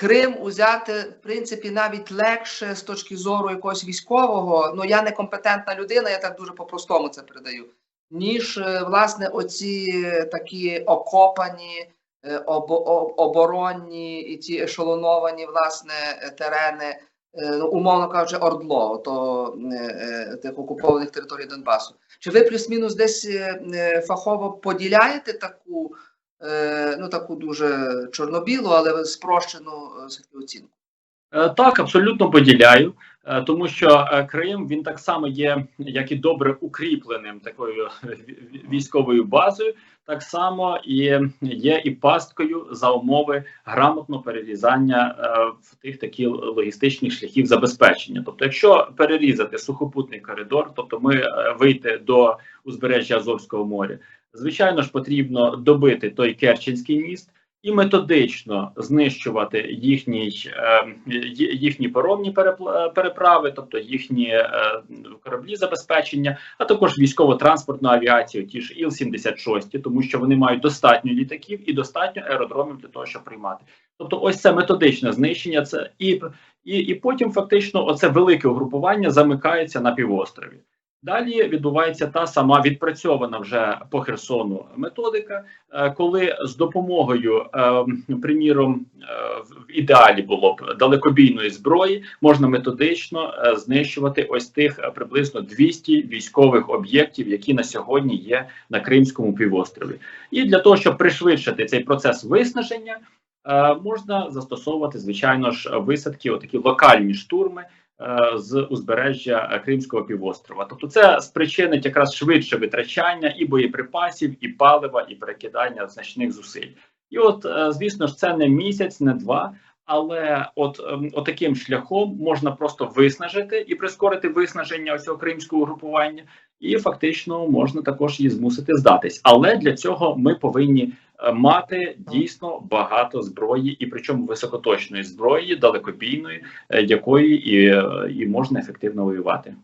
Крим узяти, в принципі, навіть легше з точки зору якогось військового. Ну я не компетентна людина, я так дуже по-простому це передаю. Ніж е, власне оці такі окопані, е, оборонні і ті ешелоновані власне терени, е, ну, умовно кажучи, ордло, то тих окупованих територій Донбасу. Чи ви плюс-мінус десь фахово поділяєте таку, ну таку дуже чорнобілу, але спрощену е, оцінку? Е, Так, абсолютно поділяю, е, тому що е, Крим він так само є, як і добре укріпленим такою е, військовою базою, так само і є і пасткою за умови грамотного перерізання е, в тих такі логістичних шляхів забезпечення. Тобто, якщо перерізати сухопутний коридор, тобто ми е, вийти до узбережжя Азовського моря, звичайно ж потрібно добити той Керченський міст і методично знищувати їхній, е, їхні паромні переправи, тобто їхні е, кораблі забезпечення, а також військово-транспортну авіацію, ті ж Іл-76, тому що вони мають достатньо літаків і достатньо аеродромів для того, щоб приймати. Тобто, ось це методичне знищення. Це і, і, і потім фактично оце велике угрупування замикається на півострові. Далі відбувається та сама відпрацьована вже по Херсону методика, е, коли з допомогою, е, приміром, е, в ідеалі було б далекобійної зброї, можна методично знищувати ось тих приблизно 200 військових об'єктів, які на сьогодні є на Кримському півострові. І для того, щоб пришвидшити цей процес виснаження, можна застосовувати звичайно ж висадки, отакі локальні штурми з узбережжя е, Кримського півострова. Тобто, це спричинить якраз швидше витрачання і боєприпасів, і палива, і перекидання значних зусиль. І от, е, звісно ж, це не місяць, не два. Але от, ем, от таким шляхом можна просто виснажити і прискорити виснаження цього кримського групування, і фактично можна також її змусити здатись. Але для цього ми повинні е, мати дійсно багато зброї, і причому високоточної зброї, далекобійної, е, якої і, е, і можна ефективно воювати.